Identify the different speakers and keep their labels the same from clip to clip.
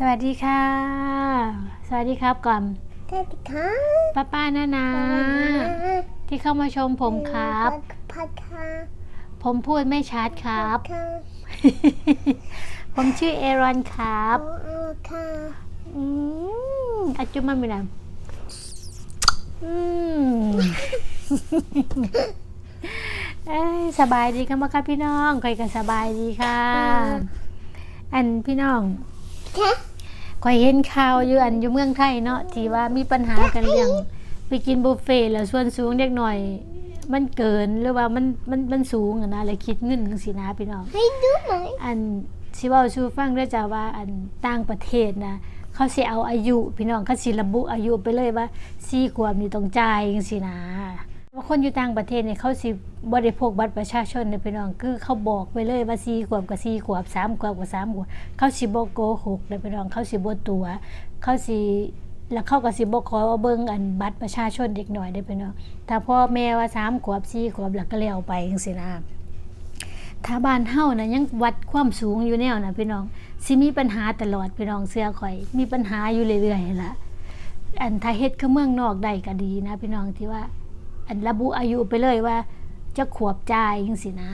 Speaker 1: สวัสดีค่ะ สวัสดีครับก่อน
Speaker 2: สวัสดีค่ะ
Speaker 1: ป้าป้านานาที่เข้ามาชมผมครับ
Speaker 2: พัดค่ะ
Speaker 1: ผมพูดไม่ชัดครับ
Speaker 2: ค่ะ
Speaker 1: ผมชื่อเอรอนครับ
Speaker 2: เอาเอาค่ะ
Speaker 1: อืมอาจุมามินะอืมเอ้ยสบายดีครับครับพี่น้องใครก็สบายดีค่ะ อันพี่น้อง
Speaker 2: ค่ะ
Speaker 1: คอยเห็นข่าวอยู่อันอยู่เมืองไทยเนาะที่ว่ามีปัญหากันเรื่องไปกินบุฟเฟ่ต์แล้วส่วนสูงเด็กหน่อย มันเกินหรือว่ามันมันมันสูงอะนะเลยคิดเงินจังสินะพี่น้อง
Speaker 2: ให้ดูหน่อย
Speaker 1: อันสิเว้าชูฟังด้วยจ้าว่าอันต่างประเทศนะ เขาสิเอาอายุ พี่น้องเขาสิระบุอายุไปเลยว่า4ขวบนี่ต้องจ่ายจังซี่นะว่า คนอยู่ต่างประเทศเนี่ยเขาสิบ่ได้พกบัตรประชาชนเนี่ยพี่น้องคือเขาบอกไปเลยว่า4ขวบกับ4ขวบ3ขวบกับ3ขวบเขาสิบโกหกเลยพี่น้องเขาสิบตัว เขาสิแล้วเขาก็สิบ่ขอว่าเบิ่งอันบัตรประชาชนเด็กหน้อยได้พี่น้องถ้าพ่อแม่ว่า3ขวบ4ขวบแล้วก็แล้วไปจังซี่นะถ้าบ้านเฮานะยังวัดความสูงอยู่แนวนะพี่น้องสิมีปัญหาตลอดพี่น้องเสื้อข่อย มีปัญหาอยู่เรื่อยๆล่ะอันถ้าเฮ็ดคือเมืองนอกได้ก็ดีนะพี่น้องที่ว่า อันระบุอายุไปเลยว่า จะขวบจ่ายจังซี่นะ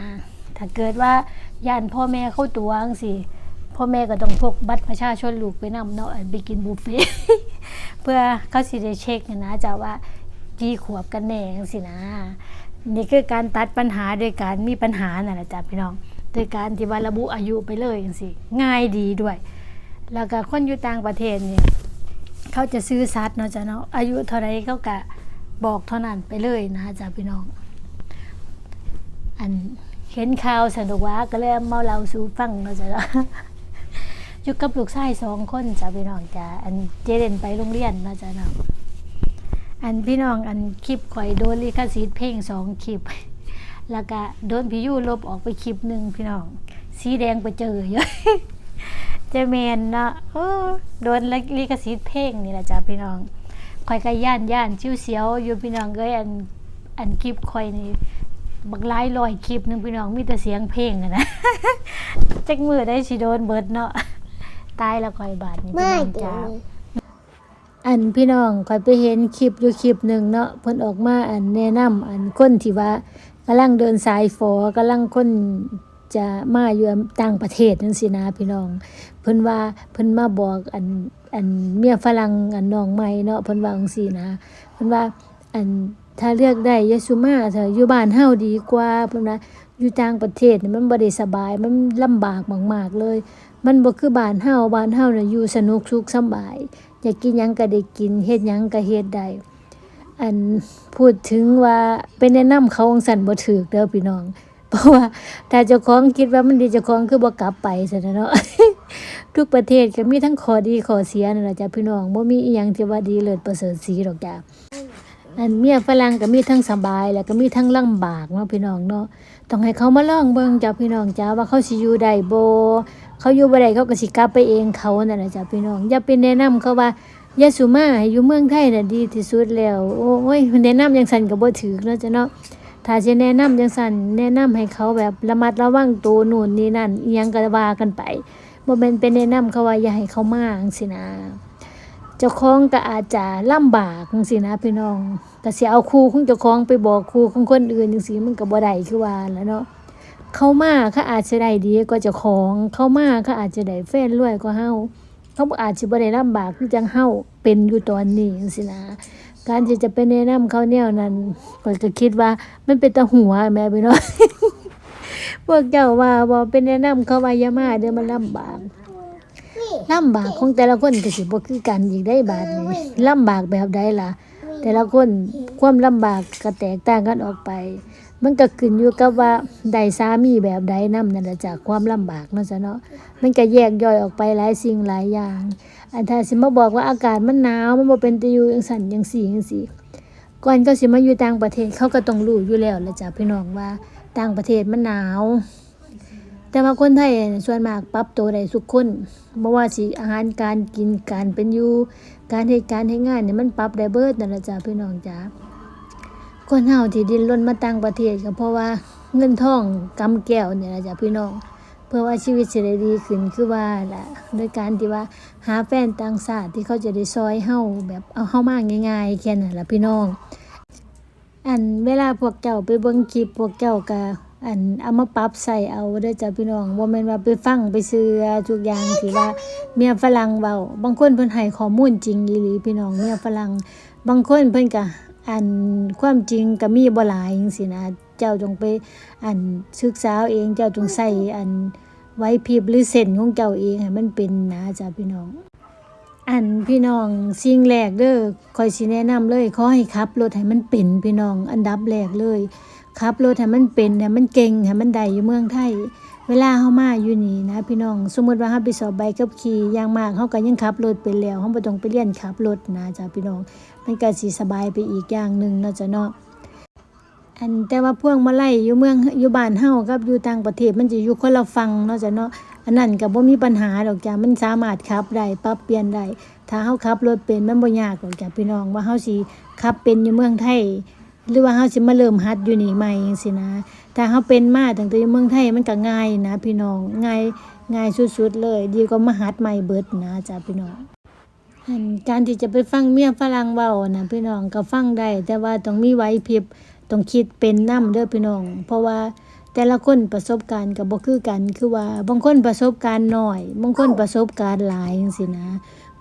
Speaker 1: ถ้าเกิดว่าย่านพ่อแม่เข้าตัวจังซี่พ่อแม่ก็ต้องพกบัตรประชาชนลูกไปนำเนาะอันไปกินบุฟเฟ่เพื่อเขาสิได้เช็คนะจ้ะว่ากี่ขวบกันแน่จังซี่นะ นี่คือการตัดปัญหาโดยการมีปัญหานั่นแหละจ้ะพี่น้องโดยการที่ว่าระบุอายุไปเลยจังซี่ง่ายดีด้วย แล้วก็คนอยู่ต่างประเทศเนี่ยเขาจะซื้อสัตว์เนาะจ้ะเนาะอายุเท่าไรเขาก็ บอกเท่านั้นไปเลยนะจ้ะพี่น้อง อันเห็นข่าวสนุกว่าก็เลยเมาเล่าสู่ฟังเนาจะนะอยู่กับลูกชายสองคนจ้ะพี่น้องจ้ะอันเจเดนไปโรงเรียนเนาะจ้ะนะอันพี่น้องอันคลิปข่อยโดนลิขสิทธิ์เพลงสองคลิป แล้วก็โดนพี่ยูลบออกไปคลิปหนึ่งพี่น้อง สีแดงไปเจอเยอะเจะแมนเนาะเออโดนลิขสิทธิ์เพลงนี่แหละจ้ะพี่น้อง ข่อยก็ย่านย่านชิวเสียวอยู่พี่น้องเอ้ยอันอันคลิปข่อยนี่บักหลายร้อยคลิปหนึงพี่น้องมีแต่เสียงเพลงอะนะจักมือได้สิโดนเบิดเนาะตายแล้วข่อยบาดนี่พี่
Speaker 2: ไม่
Speaker 1: น้อง
Speaker 2: เดี๋ยว
Speaker 1: จ้า
Speaker 2: นี้
Speaker 1: อันพี่น้องข่อยไปเห็นคลิปอยู่คลิปหนึ่งเนาะเพิ่นออกมาอันแนะนำอันคนที่ว่ากำลังเดินสายฝอกำลังคน จะมาอยู่ต่างประเทศจังซี่นะพี่น้อง เพิ่นว่าเพิ่นมาบอกอันอันเมียฝรั่งอันน้องใหม่เนาะเพิ่นว่าจังซี่นะเพิ่นว่าอันถ้าเลือกได้ยาสุมาเถอะอยู่บ้านเฮาดีกว่าเพิ่นว่าอยู่ต่างประเทศนี่มันบ่ได้สบายมันลำบากมากๆเลย มันบ่คือบ้านเฮาบ้านเฮาน่ะอยู่สนุกสุขสบายอยากกินหยังก็ได้กินเฮ็ดหยังก็เฮ็ดได้อันพูดถึงว่าเป็นแนะนำเขาองสันบ่ถูกเด้อพี่น้อง ราะว่าถ้าเจ้าของคิดว่ามันดีเจ้าของคือบ่กลับไปซะนะเนาะทุกประเทศก็มีทั้งข้อดีข้อเสียนั่นล่ะจ้ะพี่น้องบ่มีอีหยังที่ว่าดีเลิศประเสริฐสีดอกจ้ะอันเมียฝรั่งก็มีทั้งสบาย แล้วก็มีทั้งลำบากเนาะพี่น้องเนาะต้องให้เขามาลองเบิ่งจ้ะพี่น้องจ้าว่าเขาสิอยู่ได้บ่เขาอยู่บ่ได้เขาก็สิกลับไปเองเขานั่นนะจ้ะพี่น้องอย่าไปแนะนำเขาว่ายาสุมาให้อยู่เมืองไทยน่ะดีที่สุดแล้ว โอ้ยแนะนำจังซั่นก็บ่ถูกเนาะจ้ะเนาะ ถ้าสิแนะนำจังซั่นแนะนำให้เขาแบบระมัดระวังตัวนู่นนี่นั่นอียังก็ว่ากันไปบ่แม่นเป็นแนะนำเขาว่าอย่าให้เขามาจังซี่นะเจ้าของก็อาจจะลำบากจังซี่นะพี่น้องก็สิเอาครูของเจ้าของไปบอกครูของคนอื่นจังซี่มันก็บ่ได้คือว่าแล้วเนาะเข้ามาเขาอาจจะได้ดีกว่าเจ้าของเข้ามาเขาอาจจะได้แฟนรวยกว่าเฮาเขาอาจสิบ่ได้ลำบากคือจังเฮาเป็นอยู่ตอนนี้จังซี่นะ การที่จะไปแนะนำเขาแนวนั้นข้อยก็คิดว่ามันเป็นตาหัวแม่พี่น้องพวกเจ้าว่าบ่เป็นแนะนำเขาว่าอย่ามาเด้อมันลำบากลำบากของแต่ละคนก็สิบ่คือกันอีกได้บาดนี้ลำบากแบบใดล่ะ แต่ละคนความลำบากก็แตกต่างกันออกไป มันก็ขึ้นอยู่กับว่าได้สามีแบบใดนำนั่นแหละจากความลำบากเนาะจ้ะเนาะมันก็แยกย่อยออกไปหลายสิ่งหลายอย่าง อันถ้าสิมาบอกว่าอากาศมันหนาวมันบ่เป็นตะอยู่จังซั่นจังซี่จังซี่ก่อนเขาสิมาอยู่ต่างประเทศเขาก็ต้องรู้อยู่แล้วละจ้ะพี่น้องว่าต่างประเทศมันหนาว แต่ว่าคนไทยเนี่ยส่วนมากปรับตัวได้ทุกคนบ่ว่าสิอาหารการกินการเป็นอยู่การเฮ็ดการเฮ็ดงานเนี่ยมันปรับได้เบิดนั่นล่ะจ้ะพี่น้องจ้าคนเฮาที่ดิ้นรนมาต่างประเทศก็เพราะว่าเงินทองกำแก้วเนี่ยล่ะจ้ะพี่น้อง เพื่อว่าชีวิตสิได้ดีขึ้นคือว่าล่ะโดยการที่ว่าหาแฟนต่างชาติที่เขาจะได้ซอยเฮาแบบเอาเฮามาง่ายๆแค่นั้นล่ะพี่น้อง อันเวลาพวกเจ้าไปเบิ่งคลิปพวกเจ้าก็อันเอามาปรับใส่เอาเด้อจ้ะพี่น้องบ่แม่นว่าไปฟังไปเชื่อทุกอย่างที่ว่าเมียฝรั่งเว้าบางคนเพิ่นให้ข้อมูลจริงอีหลีพี่น้องเมียฝรั่งบางคนเพิ่นก็อันความจริงก็มีบ่หลายจังซี่นะ เจ้าจงไปอันศึกษาเอาเองเจ้าจงใส่อัน ไว้พริบหรือเส้นของเจ้าเองให้มันเป็นนะจ้ะพี่น้อง อันพี่น้องสิ่งแรกเด้อคอยสิแนะนำเลยขอให้ขับรถให้มันเป็นพี่น้อง อันดับแรกเลยขับรถให้มันเป็นให้มันเก่งให้มันได้อยู่เมืองไทย เวลาเฮามาอยู่นี่นะ พี่น้อง สมมุติว่าเฮาไปสอบใบขับขี่อย่างมากเฮาก็ยังขับรถเป็นแล้วเฮาบ่ต้องไปเรียนขับรถนะจ้ะพี่น้อง มันก็สิสบายไปอีกอย่างหนึงเนาะจ้ะเนาะ อันแต่ว่าพวงมาลัยอยู่เมืองอยู่บ้านเฮากับอยู่ต่างประเทศมันจะอยู่คนละฝั่งเนาะจ้ะเนาะอันนั้นก็บ่มีปัญหาดอกจ้ะมันสามารถขับได้ปรับเปลี่ยนได้ถ้าเฮาขับรถเป็นมันบ่ยากดอกจ้ะพี่น้องว่าเฮาสิขับเป็นอยู่เมืองไทย หรือว่าเฮาสิมาเริ่มหัดอยู่นี่ใหม่จังซี่นะถ้าเฮาเป็นมาตั้งแต่อยู่เมืองไทยมันก็ง่ายนะพี่น้องง่ายง่ายสุดๆเลย ดีกว่ามาหัดใหม่เบิดนะจ้ะพี่น้องการที่จะไปฟังเมียฝรั่งเว้านะพี่น้องก็ฟังได้ แต่ว่าต้องมีไหวพริบ ต้องคิดเป็นนํเด้อพี่น้อง เพราะว่าแต่ละคนประสบการณ์ก็บ่คือกัน คือว่าบางคนประสบการณ์น้อย บางคนประสบการณ์หลายจังซี่นะ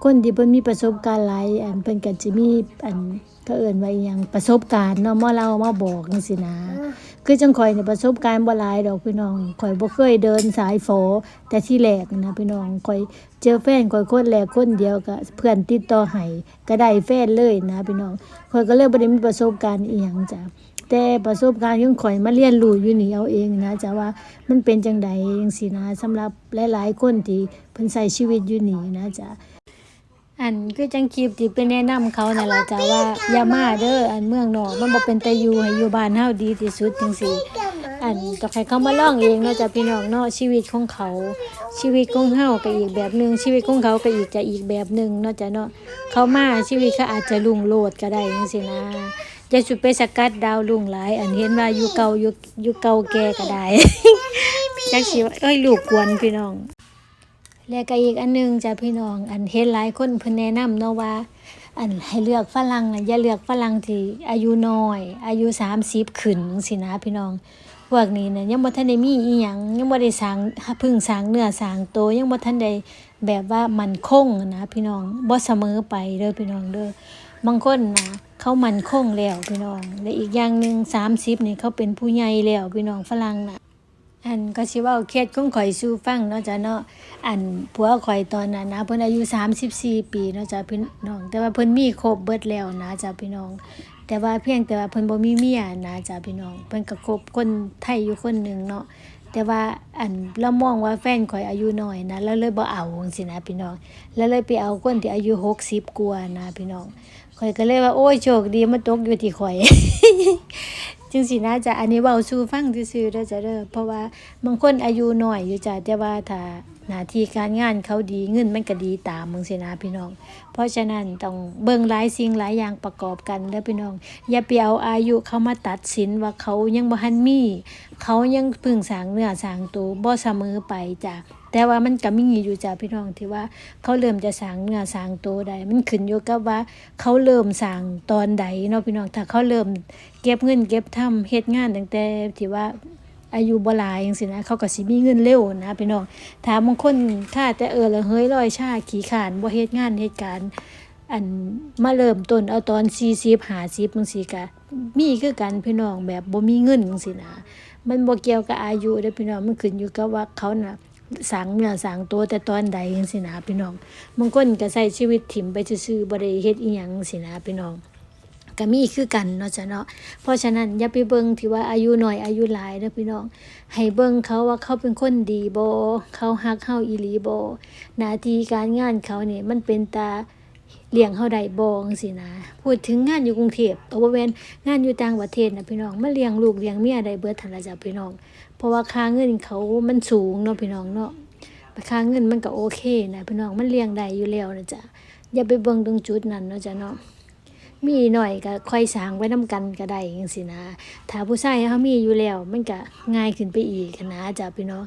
Speaker 1: คนที่เพิ่นมีประสบการณ์หลายอันเพิ่นก็จะมีอันก็เอิ้นว่าอิหยังประสบการณ์เนาะมาเล่ามาบอกจังซี่นะ คือจังข่อยเนี่ยประสบการณ์บ่หลายดอกพี่น้องข่อยบ่เคยเดินสายฝอแต่ที่แรกนะพี่น้องข่อยเจอแฟนข่อยคนแรกคนเดียวก็เพื่อนติดต่อให้ก็ได้แฟนเลยนะพี่น้องข่อยก็เลยบ่ได้มีประสบการณ์อีหยังจ้ะ แต่ประสบการณ์ของข่อยมาเรียนรู้อยู่นี่เอาเองนะจ้ะว่ามันเป็นจังใดจังซี่นะสำหรับหลายๆคนที่เพิ่นใช้ชีวิตอยู่นี่นะจ้ะอันคือจังคลิปที่ไปแนะนำเขานั่นล่ะจ้ะว่าอย่ามาเด้ออันเมืองนอกมันบ่เป็นแต่อยู่ให้อยู่บ้านเฮาดีที่สุดจังซี่อันต้องให้เขามาลองเองเนาะจ้ะพี่น้องเนาะชีวิตของเขา ชีวิตของเฮาก็อีกแบบหนึ่งชีวิตของเขาก็อีกจะอีกแบบหนึ่งเนาะจ้ะเนาะเขามาชีวิตเขาอาจจะรุ่งโรจน์ก็ได้จังซี่นะ จะสุดไปสกัดดาวรุ่งหลาย อันเห็นว่าอยู่เก่าอยู่อยู่เก่าแก่ก็ได้ จักสิว่าเอ้ยลูกกวนพี่น้อง แล้วก็อีกอันหนึงจ้ะพี่น้อง อันเห็นหลายคนเพิ่นแนะนำเนาะว่า อันให้เลือกฝรั่งน่ะอย่าเลือกฝรั่งที่อายุน้อย อายุ30ขึ้นจังซี่นะพี่น้องพวกนี้เนี่ยยังบ่ทันได้มีอีหยังยังบ่ได้สร้างเพึ่งสร้างเนื้อสร้างตัวยังบ่ทันได้แบบว่ามั่นคงอะนะพี่น้องบ่เสมอไปเด้อพี่น้องเด้อ บางคนนะเขามันคงแล้วพี่น้อง และอีกอย่างหนึ่ง30นี่เขาเป็นผู้ใหญ่แล้วพี่น้องฝรั่งนะอันก็สิเว้าเคสของข่อยสู่ฟังเนาะจ้ะเนาะอันผัวข่อยตอนนั้นนะเพิ่นอายุ34 ปีเนาะจ้ะพี่น้อง แต่ว่าเพิ่นมีครบเบิดแล้วนะจ้ะพี่น้อง แต่ว่าเพียงแต่ว่าเพิ่นบ่มีเมียนะจ้ะพี่น้องเพิ่นก็คบคนไทยอยู่คนหนึ่งเนาะแต่ว่าอันเรามองว่าแฟนข่อยอายุน้อยนะแล้วเลยบ่เอาจังซี่นะพี่น้อง แล้วเลยไปเอาคนที่อายุ60กว่านะพี่น้อง ข่อยก็เลยว่าโอ้ยโชคดีมาตกอยู่ที่ข่อยจึงสินะจ้ะอันนี้เว้าสู่ฟังซื่อๆเด้อจ้ะเด้อเพราะว่าบางคนอายุน้อยอยู่จ้ะแต่ว่าถ้าหน้าที่การงานเขาดีเงินมันก็ดีตามมึงสินะพี่น้อง เพราะฉะนั้นต้องเบิ่งหลายสิ่งหลายอย่างประกอบกันเด้อพี่น้อง อย่าไปเอาอายุเขามาตัดสินว่าเขายังบ่ทันมี เขายังพึ่งสางเนื้อสางตัวบ่เสมอไปจ้ะ แต่ว่ามันก็มีอยู่จ้ะพี่น้องที่ว่าเขาเริ่มจะสางเนื้อสางตัวได้มันขึ้นอยู่กับว่า เขาเริ่มสางตอนใดเนาะพี่น้องถ้าเขาเริ่มเก็บเงินเก็บทำเฮ็ดงานตั้งแต่ที่ว่าอายุบลายจังซี่นะเขาก็สิมีเงินเร็วนะพี่น้องถ้าบางคนถ้าแต่เออละเฮ้ยลอยชาขี้ขานบ่เฮ็ดงานเฮ็ดการอันมาเริ่มต้นเอาตอน40 50จังซีก็มีคือกันพี่น้องแบบบ่มีเงินจังซี่นะมันบ่เกี่ยวกับอายุเด้อพี่น้องมันขึ้นอยู่กับว่าเขาน่ะ สางเนื้อสางตัวแต่ตอนใดจังซี่นะพี่น้องบางคนก็ใช้ชีวิตถิ่มไปซื่อๆบ่ได้เฮ็ดอีหยังจังซี่นะพี่น้องก็มีคือกันเนาะจ้ะเนาะ เพราะฉะนั้นอย่าไปเบิ่งที่ว่าอายุน้อยอายุหลายเด้อพี่น้อง ให้เบิ่งเขาว่าเขาเป็นคนดีบ่เขาฮักเฮาอีหลีบ่หน้าที่การงานเขานี่มันเป็นตาเลี้ยงเฮาได้บ่จังซี่นะ พูดถึงงานอยู่กรุงเทพเอาบ่แม่นงานอยู่ต่างประเทศนะพี่น้องมาเลี้ยงลูกเลี้ยงเมียได้เบิดทันละจ้ะพี่น้อง ราะว่าค่าเงินเขามันสูงเนาะพี่น้องเนาะค่าเงินมันก็โอเคนะพี่น้องมันเลี้ยงได้อยู่แล้วนะจ๊ะอย่าไปเบิ่งตรงจุดนั้นเนาะจ้ะเนาะมีหน่อยก็ค่อยสางไว้นํกันก็ได้จังซี่นะ ถ้าผู้ชายเขามีอยู่แล้ว มันก็ง่ายขึ้นไปอีกนะจ้ะพี่น้อง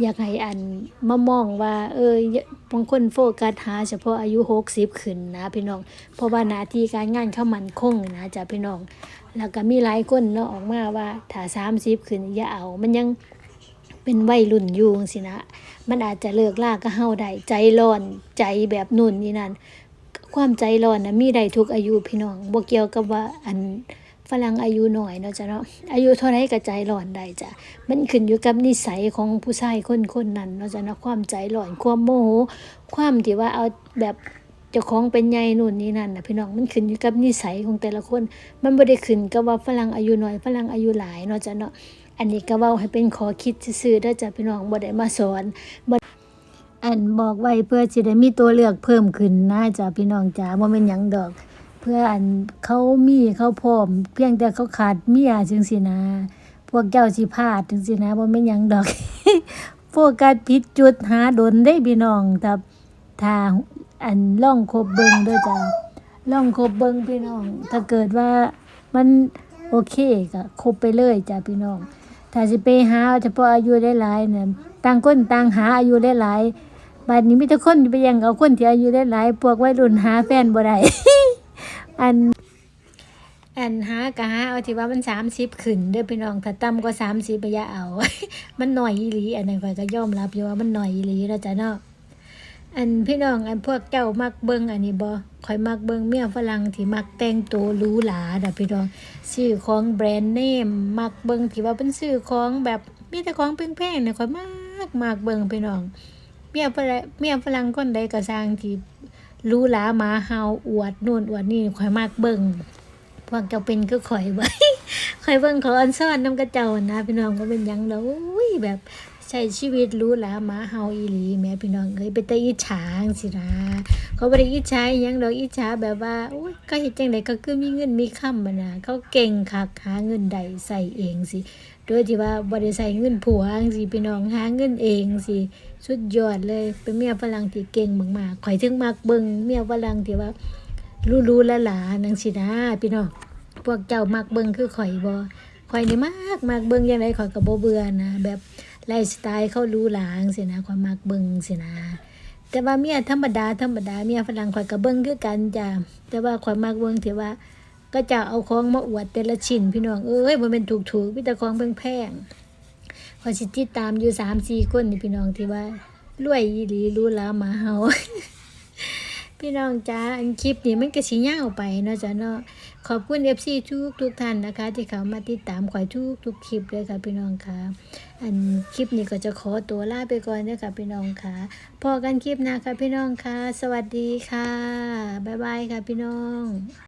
Speaker 1: อยากให้อันมามองว่า เออบางคนโฟกัสหาเฉพาะอายุ60ขึ้นนะพี่น้องเพราะว่าหน้าที่การงานเขามันคงนะจ้ะพี่น้อง แล้วก็มีหลายคนเนาะออกมาว่าถ้า30ขึ้นอย่าเอา มันยังเป็นวัยรุ่นอยู่จังซี่นะ มันอาจจะเลิกลาก็เฮาได้ใจร้อนใจแบบนู่นนี่นั่นความใจร้อนนะมีได้ทุกอายุพี่น้องบ่เกี่ยวกับว่าอันฝรั่งอายุหน้อยเนาะจ้ะเนาะอายุเท่าไรก็ใจร้อนได้จ้ะมันขึ้นอยู่กับนิสัยของผู้ชายคนคนนั้นเนาะจ้ะเนาะความใจร้อนความโมโหความที่ว่าเอาแบบ เจ้าของเป็นใหญ่นู่นนี่นั่นนะพี่น้องมันขึ้นอยู่กับนิสัยของแต่ละคน มันบ่ได้ขึ้นกับว่าฝรั่งอายุน้อยฝรั่งอายุหลายเนาะจ้ะเนาะอันนี้ก็เว้าให้เป็นขอคิดซื่อๆด้จ้ะพี่น้องบ่ได้มาสอนอันบอกไว้เพื่อสิได้มีตัวเลือกเพิ่มขึ้นนะจ้ะพี่น้องจ๋าบ่แม่นหยังดอก เพื่ออันเขามีเขาพร้อม เพียงแต่เขาขาดเมียจังซี่นะ พวกเจ้าสิพลาดจังซี่นะบ่แม่นหยังดอกโฟกัสผิดจุดหาดนได้พี่น้องถ้าถ้า อันล่องคบเบิงด้อจ้ะล่องคบเบิงพี่น้อง ถ้าเกิดว่ามันโอเคก็คบไปเลยจ้ะพี่น้อง ถ้าสิไปหาเฉพาะอายุหลายๆเนี่ยต่างคนต่างหาอายุหลายๆบัดนี้มีแต่คนไปยังเอาคนที่อายุหลายๆพวกวัยรุ่นหาแฟนบ่ได้อันอันหากะหาเอาที่ว่ามัน30ขึ้นเด้อพี่น้องถ้าต่ำกว่า30บ่อย่าเอา มันหน้อยอีหลีอันนั้นข้อยก็ยอมรับอยู่ว่ามันหน้อยอีหลีแล้วจ้ะเนาะ อันพี่น้องอันพวกเจ้ามักเบิ่งอันนี้บ่ข่อยมักเบิ่งเมียฝรั่งที่มักแต่งตัวหรูหราด้อพี่น้องซื้อของแบรนด์เนมมักเบิ่งที่ว่าเป็นซื้อของแบบมีแต่ของแพงๆเนี่ยข่อยมากมากเบิ่งพี่น้องเมียฝรั่งเมียฝรั่งคนใดก็สร้างที่หรูหราหมาเฮาอวดนู่นอวดนี่ข่อยมากเบิ่งพวกเจ้าเป็นคือข่อยไว้ข่อยเบิ่งขาอันซ่อนน้ำกระเจ้านะพี่น้องบ่เป็นยังดอกอุ้ยแบบ ใช้ชีวิตรู้หราหมาเฮาอีหลีแม่พี่น้องเอ้ยเป็นตาอิจฉางซี่นะเขาบ่ได้อิจฉาอิหยังดอกอิจฉาแบบว่าโอ้ยก็เฮ็ดจังไดก็คือมีเงินมีค่ำอะนะเขาเก่งคักหาเงินได้ใส่เองสิโดยที่ว่าบ่ได้ใส่เงินผัวจังซี่พี่น้องหาเงินเองสิสุดยอดเลยเป็นเมียฝรั่งที่เก่งมากๆข่อยถึงมักเบิ่งเมียฝรั่งที่ว่ารู้ๆหลาๆจังซี่นะพี่น้องพวกเจ้ามักเบิ่งคือข่อยบ่ข่อยนี่มากมักเบิ่งจังไดข่อยก็บ่เบื่อนะแบบ ไลฟ์สไตล์เขารู้หลาจังซี่นะข่อยมักเบิ่งสินะ แต่ว่าเมียธรรมดาธรรมดาเมียฝรั่งข่อยก็เบิ่งคือกันจ้ะแต่ว่าข่อยมักเบิ่งที่ว่า ก็จะเอาของมาอวดแต่ละชิ้นพี่น้องเอ้ยบ่แม่นถูกๆมีแต่ของแพงๆข่อยสิติดตามอยู่3-4คนนี่พี่น้องที่ว่ารวยอีหลีรู้หลามาเฮาพี่น้องจ้าอันคลิปนี้มันก็สิยาวไปเนาะจ้ะเนาะขอบคุณ FC ทุกทุกท่านนะคะ ที่เขามาติดตามข่อยทุกทุกคลิปเลยค่ะพี่น้องค่ะ อันคลิปนี้ก็จะขอตัวลาไปก่อนนะคะพี่น้องค่ะพอกันคลิปหน้าค่ะพี่น้องค่ะ สวัสดีค่ะ บ๊ายบายค่ะพี่น้อง